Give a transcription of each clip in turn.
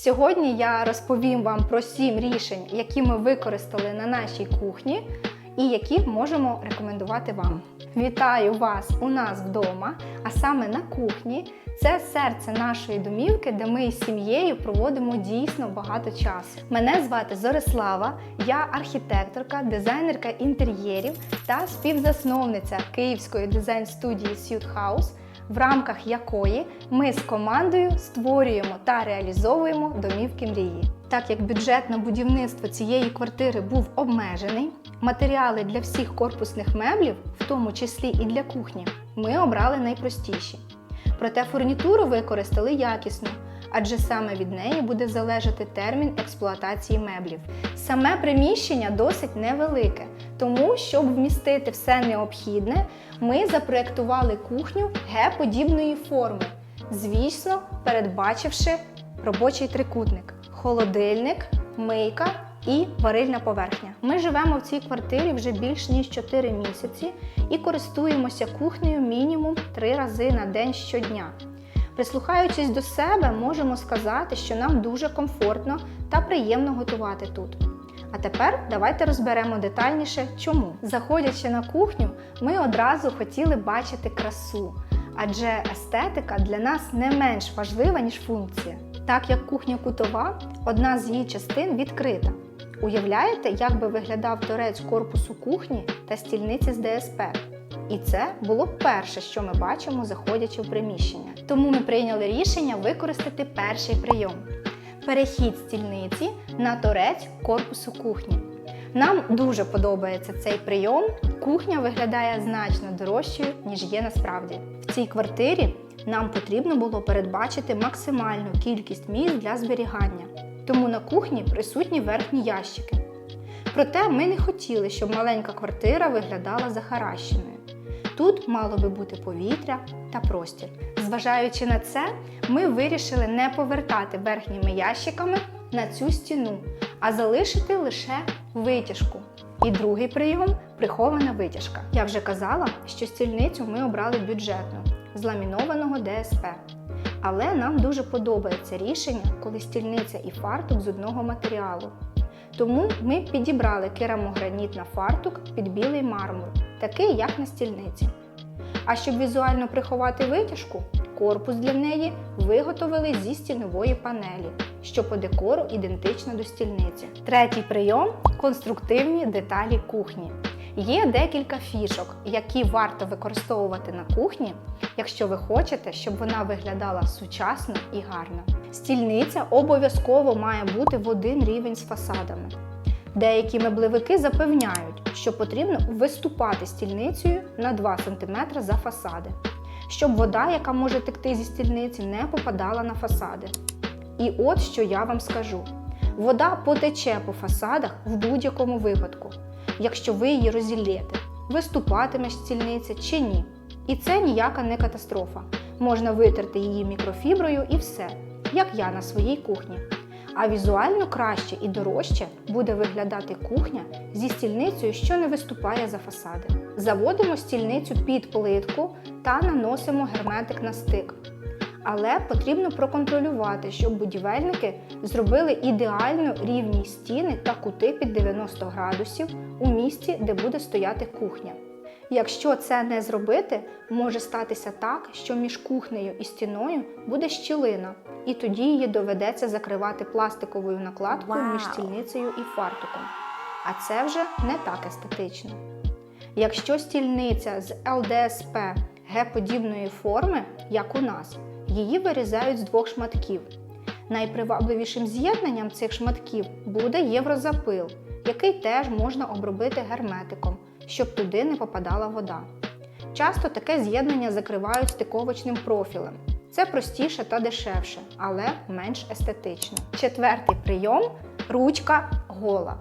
Сьогодні я розповім вам про сім рішень, які ми використали на нашій кухні і які можемо рекомендувати вам. Вітаю вас у нас вдома, а саме на кухні. Це серце нашої домівки, де ми з сім'єю проводимо дійсно багато часу. Мене звати Зорислава, я архітекторка, дизайнерка інтер'єрів та співзасновниця київської дизайн-студії Suit House, в рамках якої ми з командою створюємо та реалізовуємо домівки мрії. Так як бюджет на будівництво цієї квартири був обмежений, матеріали для всіх корпусних меблів, в тому числі і для кухні, ми обрали найпростіші. Проте фурнітуру використали якісно, адже саме від неї буде залежати термін експлуатації меблів. Саме приміщення досить невелике, тому, щоб вмістити все необхідне, ми запроєктували кухню Г-подібної форми, звісно, передбачивши робочий трикутник, холодильник, мийка і варильна поверхня. Ми живемо в цій квартирі вже більш ніж 4 місяці і користуємося кухнею мінімум 3 рази на день щодня. Прислухаючись до себе, можемо сказати, що нам дуже комфортно та приємно готувати тут. А тепер давайте розберемо детальніше, чому. Заходячи на кухню, ми одразу хотіли бачити красу, адже естетика для нас не менш важлива, ніж функція. Так як кухня кутова, одна з її частин відкрита. Уявляєте, як би виглядав торець корпусу кухні та стільниці з ДСП? І це було перше, що ми бачимо, заходячи в приміщення. Тому ми прийняли рішення використати перший прийом перехід стільниці на торець корпусу кухні. Нам дуже подобається цей прийом. Кухня виглядає значно дорожчою, ніж є насправді. В цій квартирі нам потрібно було передбачити максимальну кількість місць для зберігання, тому на кухні присутні верхні ящики. Проте ми не хотіли, щоб маленька квартира виглядала захаращеною. Тут мало би бути повітря та простір. Зважаючи на це, ми вирішили не повертати верхніми ящиками на цю стіну, а залишити лише витяжку. І другий прийом прихована витяжка. Я вже казала, що стільницю ми обрали бюджетну з ламінованого ДСП. Але нам дуже подобається рішення, коли стільниця і фартук з одного матеріалу. Тому ми підібрали керамограніт на фартук під білий мармур, такий як на стільниці. А щоб візуально приховати витяжку, корпус для неї виготовили зі стінової панелі, що по декору ідентична до стільниці. Третій прийом конструктивні деталі кухні. Є декілька фішок, які варто використовувати на кухні, якщо ви хочете, щоб вона виглядала сучасно і гарно. Стільниця обов'язково має бути в один рівень з фасадами. Деякі меблевики запевняють, що потрібно виступати стільницею на 2 см за фасади, щоб вода, яка може текти зі стільниці, не попадала на фасади. І от що я вам скажу: вода потече по фасадах в будь-якому випадку, якщо ви її розіллєте, виступатиме стільниця чи ні. І це ніяка не катастрофа. Можна витерти її мікрофіброю і все, як я на своїй кухні. А візуально краще і дорожче буде виглядати кухня зі стільницею, що не виступає за фасади. Заводимо стільницю під плитку та наносимо герметик на стик. Але потрібно проконтролювати, щоб будівельники зробили ідеально рівні стіни та кути під 90 градусів у місці, де буде стояти кухня. Якщо це не зробити, може статися так, що між кухнею і стіною буде щілина, і тоді її доведеться закривати пластиковою накладкою Вау! між стільницею і фартуком. А це вже не так естетично. Якщо стільниця з ЛДСП Г-подібної форми, як у нас, її вирізають з двох шматків. Найпривабливішим з'єднанням цих шматків буде єврозапил, який теж можна обробити герметиком, щоб туди не попадала вода. Часто таке з'єднання закривають стиковочним профілем. Це простіше та дешевше, але менш естетично. Четвертий прийом ручка гола.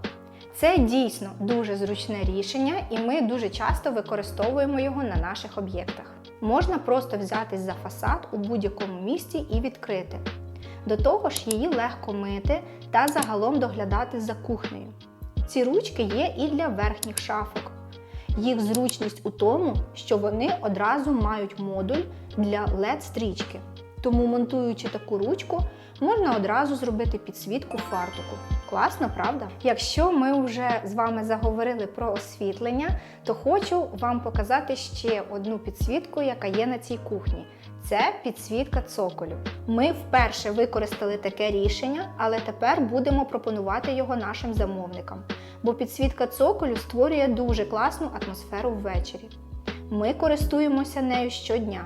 Це дійсно дуже зручне рішення, і ми дуже часто використовуємо його на наших об'єктах. Можна просто взятись за фасад у будь-якому місці і відкрити. До того ж, її легко мити та загалом доглядати за кухнею. Ці ручки є і для верхніх шафок. Їх зручність у тому, що вони одразу мають модуль для LED-стрічки. Тому, монтуючи таку ручку, можна одразу зробити підсвітку фартуку. Класно, правда? Якщо ми вже з вами заговорили про освітлення, то хочу вам показати ще одну підсвітку, яка є на цій кухні. Це підсвітка цоколю. Ми вперше використали таке рішення, але тепер будемо пропонувати його нашим замовникам. Бо підсвітка цоколю створює дуже класну атмосферу ввечері. Ми користуємося нею щодня.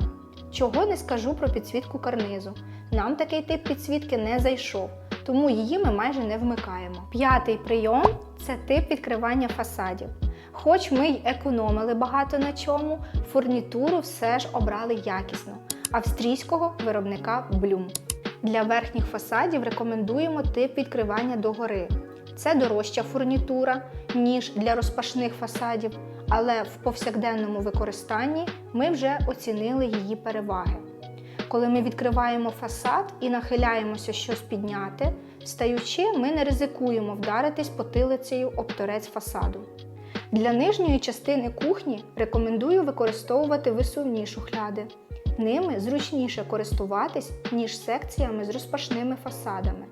Чого не скажу про підсвітку карнизу. Нам такий тип підсвітки не зайшов, тому її ми майже не вмикаємо. П'ятий прийом це тип відкривання фасадів. Хоч ми й економили багато на чому, фурнітуру все ж обрали якісно австрійського виробника Bloom. Для верхніх фасадів рекомендуємо тип відкривання догори. Це дорожча фурнітура, ніж для розпашних фасадів, але в повсякденному використанні ми вже оцінили її переваги. Коли ми відкриваємо фасад і нахиляємося щось підняти, стаючи, ми не ризикуємо вдаритись потилицею об торець фасаду. Для нижньої частини кухні рекомендую використовувати висувні шухляди. Ними зручніше користуватись, ніж секціями з розпашними фасадами,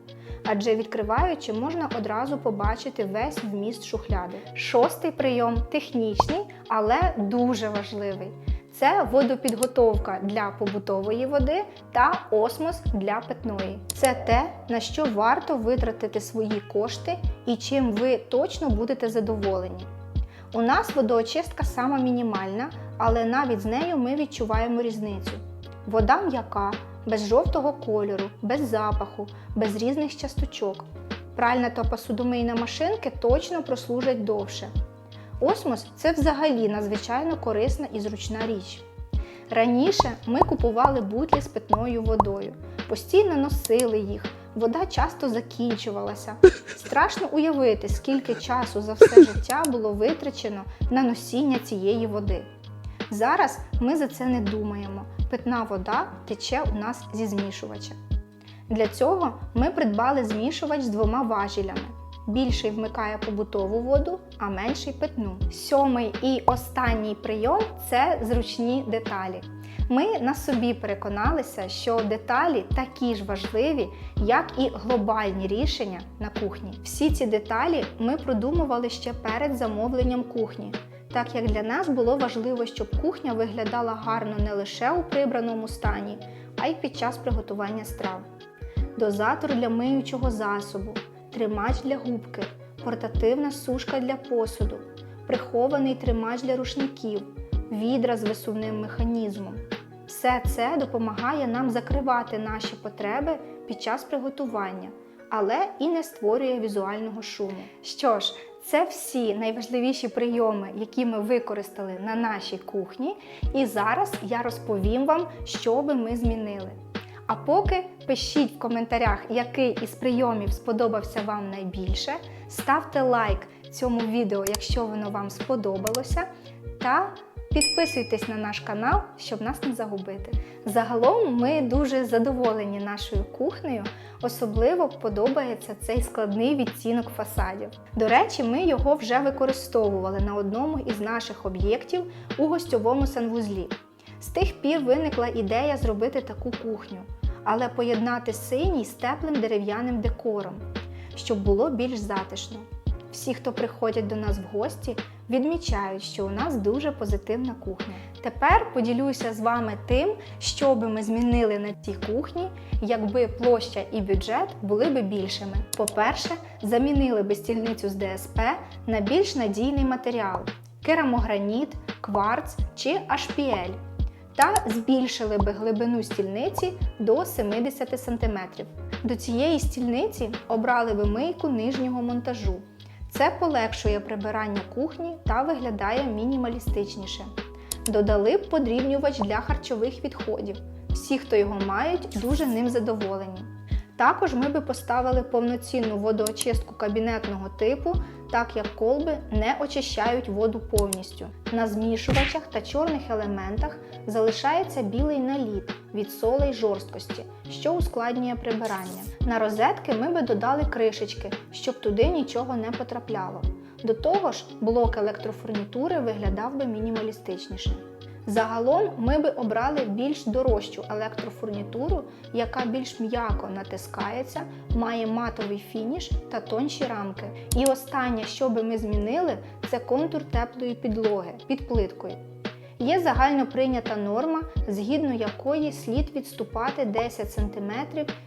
адже відкриваючи, можна одразу побачити весь вміст шухляди. Шостий прийом технічний, але дуже важливий. Це водопідготовка для побутової води та осмос для питної. Це те, на що варто витратити свої кошти і чим ви точно будете задоволені. У нас водоочистка сама мінімальна, але навіть з нею ми відчуваємо різницю. Вода м'яка, без жовтого кольору, без запаху, без різних часточок. Пральна та посудомийна машинки точно прослужать довше. Осмос це взагалі надзвичайно корисна і зручна річ. Раніше ми купували бутлі з питною водою, постійно носили їх, вода часто закінчувалася. Страшно уявити, скільки часу за все життя було витрачено на носіння цієї води. Зараз ми за це не думаємо. Питна вода тече у нас зі змішувача. Для цього ми придбали змішувач з двома важелями. Більший вмикає побутову воду, а менший питну. Сьомий і останній прийом це зручні деталі. Ми на собі переконалися, що деталі такі ж важливі, як і глобальні рішення на кухні. Всі ці деталі ми продумували ще перед замовленням кухні, так як для нас було важливо, щоб кухня виглядала гарно не лише у прибраному стані, а й під час приготування страв. Дозатор для миючого засобу, тримач для губки, портативна сушка для посуду, прихований тримач для рушників, відра з висувним механізмом. Все це допомагає нам закривати наші потреби під час приготування, але і не створює візуального шуму. Що ж, це всі найважливіші прийоми, які ми використали на нашій кухні, і зараз я розповім вам, що би ми змінили. А поки пишіть в коментарях, який із прийомів сподобався вам найбільше. Ставте лайк цьому відео, якщо воно вам сподобалося. Та підписуйтесь на наш канал, щоб нас не загубити. Загалом ми дуже задоволені нашою кухнею, особливо подобається цей складний відтінок фасадів. До речі, ми його вже використовували на одному із наших об'єктів у гостьовому санвузлі. З тих пір виникла ідея зробити таку кухню, але поєднати синій з теплим дерев'яним декором, щоб було більш затишно. Всі, хто приходять до нас в гості, відмічають, що у нас дуже позитивна кухня. Тепер поділюся з вами тим, що би ми змінили на цій кухні, якби площа і бюджет були би більшими. По-перше, замінили би стільницю з ДСП на більш надійний матеріал керамограніт, кварц чи HPL та збільшили би глибину стільниці до 70 см. До цієї стільниці обрали би мийку нижнього монтажу. Це полегшує прибирання кухні та виглядає мінімалістичніше. Додали б подрібнювач для харчових відходів. Всі, хто його мають, дуже ним задоволені. Також ми би поставили повноцінну водоочистку кабінетного типу, так як колби не очищають воду повністю. На змішувачах та чорних елементах залишається білий наліт від солей жорсткості, що ускладнює прибирання. На розетки ми би додали кришечки, щоб туди нічого не потрапляло. До того ж, блок електрофурнітури виглядав би мінімалістичніше. Загалом ми би обрали більш дорожчу електрофурнітуру, яка більш м'яко натискається, має матовий фініш та тонші рамки. І останнє, що би ми змінили, це контур теплої підлоги під плиткою. Є загально прийнята норма, згідно якої слід відступати 10 см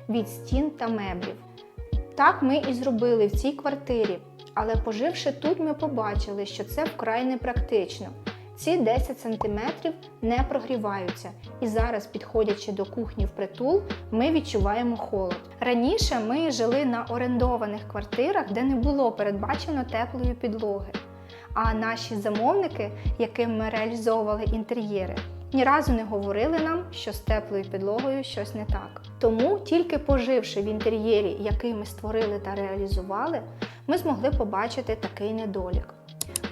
від стін та меблів. Так ми і зробили в цій квартирі, але поживши тут, ми побачили, що це вкрай непрактично. Ці 10 см не прогріваються, і зараз, підходячи до кухні впритул, ми відчуваємо холод. Раніше ми жили на орендованих квартирах, де не було передбачено теплої підлоги. А наші замовники, яким ми реалізовували інтер'єри, ні разу не говорили нам, що з теплою підлогою щось не так. Тому, тільки поживши в інтер'єрі, який ми створили та реалізували, ми змогли побачити такий недолік.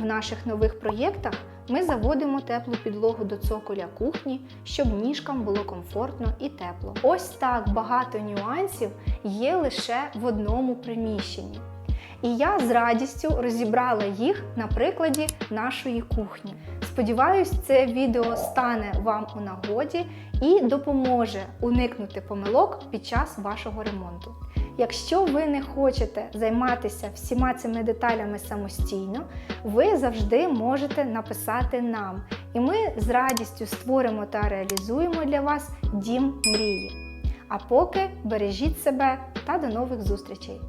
В наших нових проєктах ми заводимо теплу підлогу до цоколя кухні, щоб ніжкам було комфортно і тепло. Ось так багато нюансів є лише в одному приміщенні. І я з радістю розібрала їх на прикладі нашої кухні. Сподіваюсь, це відео стане вам у нагоді і допоможе уникнути помилок під час вашого ремонту. Якщо ви не хочете займатися всіма цими деталями самостійно, ви завжди можете написати нам, і ми з радістю створимо та реалізуємо для вас дім мрії. А поки бережіть себе та до нових зустрічей!